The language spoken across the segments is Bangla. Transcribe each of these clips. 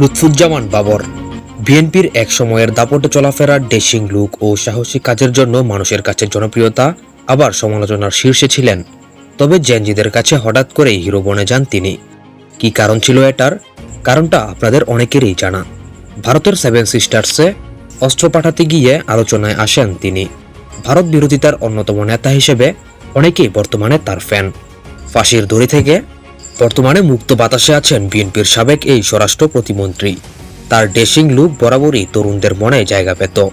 লুৎফুজ্জামান বাবর। বিএনপির এক সময়ের দাপটে চলাফেরার ডেসিং লুক ও সাহসী কাজের জন্য মানুষের কাছে জনপ্রিয়তা, আবার সমালোচনার শীর্ষে ছিলেন। তবে জেনজিদের কাছে হঠাৎ করেই হিরো বনে যান তিনি। কি কারণ ছিল এটার? কারণটা আপনাদের অনেকেরই জানা। ভারতের সেভেন সিস্টার্সে অস্ত্র পাঠাতে গিয়ে আলোচনায় আসেন তিনি। ভারত বিরোধিতার অন্যতম নেতা হিসেবে অনেকেই বর্তমানে তার ফ্যান। ফাঁসির দড়ি থেকে বর্তমানে মুক্ত বাতাসে আছেন বিএনপির সাবেক এই স্বরাষ্ট্র প্রতিমন্ত্রী। তার ডেসিং লুক বরাবরই তরুণদের মনে জায়গা পেত।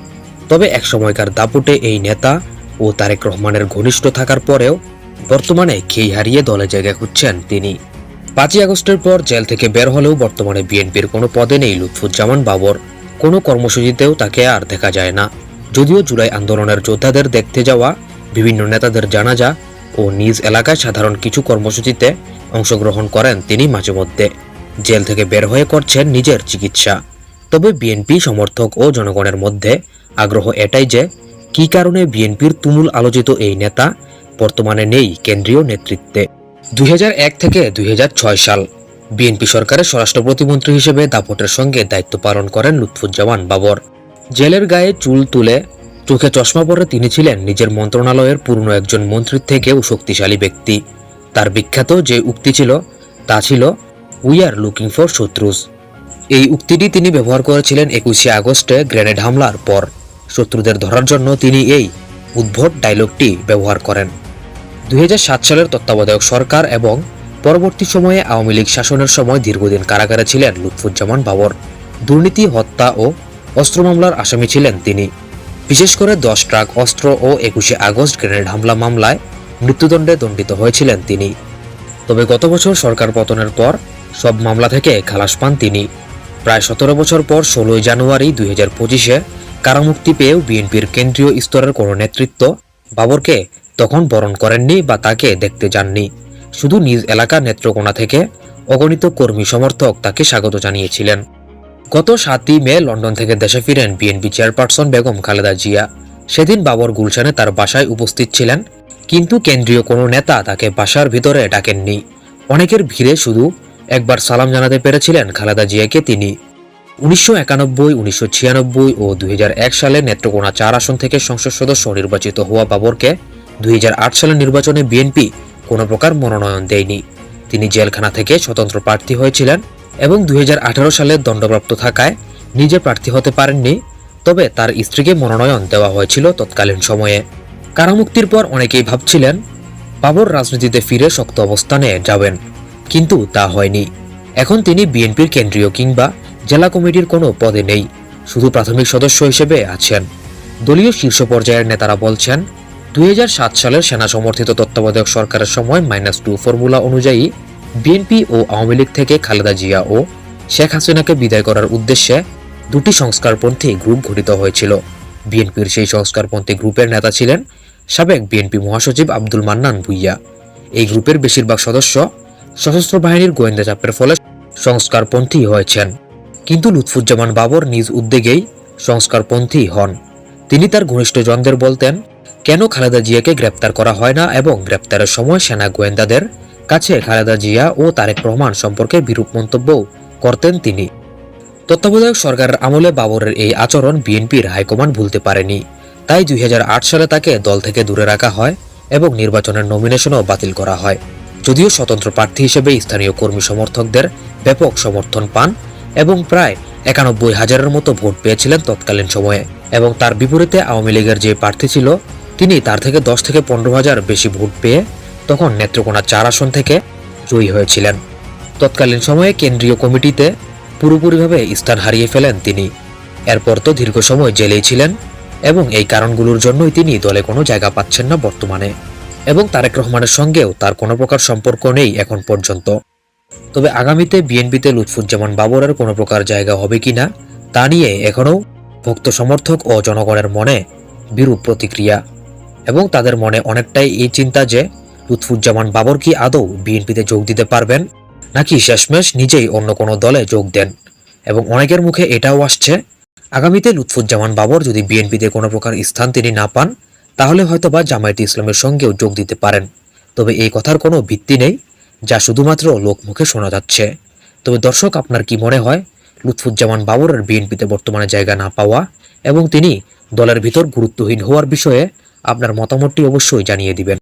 তবে একসময়কার দাপুটে এই নেতা ও তারেক রহমানের ঘনিষ্ঠ থাকার পরেও বর্তমানে খেই হারিয়ে দলে জায়গা খুঁজছেন তিনি। পাঁচই আগস্টের পর জেল থেকে বের হলেও বর্তমানে বিএনপির কোনো পদে নেই লুৎফুজ্জামান বাবর। কোনো কর্মসূচিতেও তাকে আর দেখা যায় না। যদিও জুলাই আন্দোলনের যোদ্ধাদের দেখতে যাওয়া, বিভিন্ন নেতাদের জানাজা ও নিজ এলাকায় সাধারণ কিছু কর্মসূচিতে অংশগ্রহণ করেন তিনি মাঝে মধ্যে। জেল থেকে বের হয়ে করছেন নিজের চিকিৎসা। তবে বিএনপি সমর্থক ও জনগণের মধ্যে আগ্রহ এটাই যে, কি কারণে বিএনপির তুমুল আলোচিত এই নেতা বর্তমানে নেই কেন্দ্রীয় নেতৃত্বে। দুই এক থেকে দুই হাজার ছয় সাল বিএনপি সরকারের স্বরাষ্ট্র প্রতিমন্ত্রী হিসেবে দাপটের সঙ্গে দায়িত্ব পালন করেন লুৎফুজ্জামান বাবর। জেলের গায়ে চুল তুলে চোখে চশমা পরে তিনি ছিলেন নিজের মন্ত্রণালয়ের পুরনো একজন মন্ত্রীর থেকেও শক্তিশালী ব্যক্তি। তার বিখ্যাত যে উক্তি ছিল, তা ছিল উই আর লুকিং ফর শত্রুস এই উক্তিটি তিনি ব্যবহার করেছিলেন একুশে আগস্টে গ্রেনেড হামলার পর। শত্রুদের ধরার জন্য তিনি এই উদ্ভট ডায়লগটি ব্যবহার করেন। দুই হাজার সাত সালের তত্ত্বাবধায়ক সরকার এবং পরবর্তী সময়ে আওয়ামী লীগ শাসনের সময় দীর্ঘদিন কারাগারে ছিলেন লুৎফুজ্জামান বাবর। দুর্নীতি, হত্যা ও অস্ত্র মামলার আসামি ছিলেন তিনি। বিশেষ করে দশ ট্রাক অস্ত্র ও একুশে আগস্ট গ্রেনেড হামলা মামলায় মৃত্যুদণ্ডে দণ্ডিত হয়েছিলেন তিনি। তবে গত বছর সরকার পতনের পর সব মামলা থেকে খালাস পান তিনি। প্রায় সতেরো বছর পর ষোলোই জানুয়ারি দুই হাজার পঁচিশে কারামুক্তি পেয়েও বিএনপির কেন্দ্রীয় স্তরের কোনো নেতৃত্ব বাবরকে তখন বরণ করেননি বা তাকে দেখতে যাননি। শুধু নিজ এলাকার নেত্রকোনা থেকে অগণিত কর্মী সমর্থক তাকে স্বাগত জানিয়েছিলেন। গত সাতই মে লন্ডন থেকে দেশে ফিরেন বিএনপি চেয়ারপারসন বেগম খালেদা জিয়া। সেদিন বাবর গুলশানে তার বাসায় উপস্থিত ছিলেন, কিন্তু কেন্দ্রীয় কোনো নেতা তাকে বাসার ভিতরে ডাকেননি। অনেকের ভিড়ে শুধু একবার সালাম জানাতে পেরেছিলেন খালেদা জিয়াকে তিনি। উনিশশো একানব্বই, উনিশশো ছিয়ানব্বই ও দুই হাজার এক সালে নেত্রকোনা চার আসন থেকে সংসদ সদস্য নির্বাচিত হওয়া বাবরকে দুই হাজার আট সালের নির্বাচনে বিএনপি কোনো প্রকার মনোনয়ন দেয়নি। তিনি জেলখানা থেকে স্বতন্ত্র প্রার্থী হয়েছিলেন। এবং দুই হাজার আঠারো সালে দণ্ডপ্রাপ্ত থাকায় নিজে প্রার্থী হতে পারেননি, তবে তার স্ত্রীকে মনোনয়ন দেওয়া হয়েছিল তৎকালীন সময়ে। কারামুক্তির পর অনেকেই ভাবছিলেন, বাবর রাজনীতিতে ফিরে শক্ত অবস্থানে যাবেন, কিন্তু তা হয়নি। এখন তিনি বিএনপির কেন্দ্রীয় কিংবা জেলা কমিটির কোনো পদে নেই, শুধু প্রাথমিক সদস্য হিসেবে আছেন। দলীয় শীর্ষ পর্যায়ের নেতারা বলছেন, দুই সালের সেনা সমর্থিত তত্ত্বাবধায়ক সরকারের সময় মাইনাস টু ফর্মুলা অনুযায়ী বিএনপি ও আওয়ামী লীগ থেকে খালেদা জিয়া ও শেখ হাসিনাকে বিদায় করার উদ্দেশ্যে দুটি সংস্কারপন্থী গ্রুপ গঠিত হয়েছিল। বিএনপির সেই সংস্কারপন্থী গ্রুপের নেতা ছিলেন সাবেক বিএনপি মহাসচিব আব্দুল মান্নান ভুইয়া। এই গ্রুপের বেশিরভাগ সদস্য সশস্ত্র বাহিনীর গোয়েন্দা চাপের ফলে সংস্কারপন্থী হয়েছেন। কিন্তু লুৎফুজ্জামান বাবর নিজ উদ্যোগেই সংস্কারপন্থী হন। তিনি তার ঘনিষ্ঠজনদের বলতেন, কেন খালেদা জিয়াকে গ্রেপ্তার করা হয় না এবং গ্রেপ্তারের সময় সেনা গোয়েন্দাদের কাছে খালেদা জিয়া ও তারেক রহমান সম্পর্কে বিরূপ মন্তব্য করতেন তিনি। তত্ত্বাবধায়ক সরকারের আমলে বাবরের এই আচরণ বিএনপির হাইকমান্ড ভুলতে পারেনি। তাই দুই হাজার আট সালে তাকে দল থেকে দূরে রাখা হয় এবং নির্বাচনের নমিনেশনও বাতিল করা হয়। যদিও স্বতন্ত্র প্রার্থী হিসেবে স্থানীয় কর্মী সমর্থকদের ব্যাপক সমর্থন পান এবং প্রায় একানব্বই হাজারের মতো ভোট পেয়েছিলেন তৎকালীন সময়ে এবং তার বিপরীতে আওয়ামী লীগের যে প্রার্থী ছিল, তিনি তার থেকে দশ থেকে পনেরো হাজার বেশি ভোট পেয়ে তখন নেত্রকোনা চার আসন থেকে জয়ী হয়েছিলেন। তৎকালীন সময়ে কেন্দ্রীয় কমিটিতে পুরোপুরিভাবে স্থান হারিয়ে ফেলেন তিনি। এরপর তো দীর্ঘ সময় জেলেই ছিলেন এবং এই কারণগুলোর জন্যই তিনি দলে কোনো জায়গা পাচ্ছেন না বর্তমানে এবং তারেক রহমানের সঙ্গেও তার কোনো প্রকার সম্পর্ক নেই এখন পর্যন্ত। তবে আগামীতে বিএনপিতে লুৎফুজ্জামান বাবরের কোনো প্রকার জায়গা হবে কিনা তা নিয়ে এখনও ভক্ত সমর্থক ও জনগণের মনে বিরূপ প্রতিক্রিয়া এবং তাদের মনে অনেকটাই এই চিন্তা যে লুৎফুজ্জামান বাবর কি আদৌ বিএনপিতে যোগ দিতে পারবেন? নাকি শেষমেশ নিজেই অন্য কোনো দলে যোগ দেন? এবং অনেকের মুখে এটাও আসছে, আগামীতে লুৎফুজ্জামান বাবর যদি বিএনপিতে কোনো প্রকার স্থান তিনি না পান, তাহলে হয়তোবা জামায়াত ইসলামের সঙ্গেও যোগ দিতে পারেন। তবে এই কথার কোনো ভিত্তি নেই, যা শুধুমাত্র লোকমুখে শোনা যাচ্ছে। তবে দর্শক, আপনার কি মনে হয়, লুৎফুজ্জামান বাবরের বিএনপিতে বর্তমানে জায়গা না পাওয়া এবং তিনি দলের ভিতর গুরুত্বহীন হওয়ার বিষয়ে আপনার মতামতটি অবশ্যই জানিয়ে দিবেন।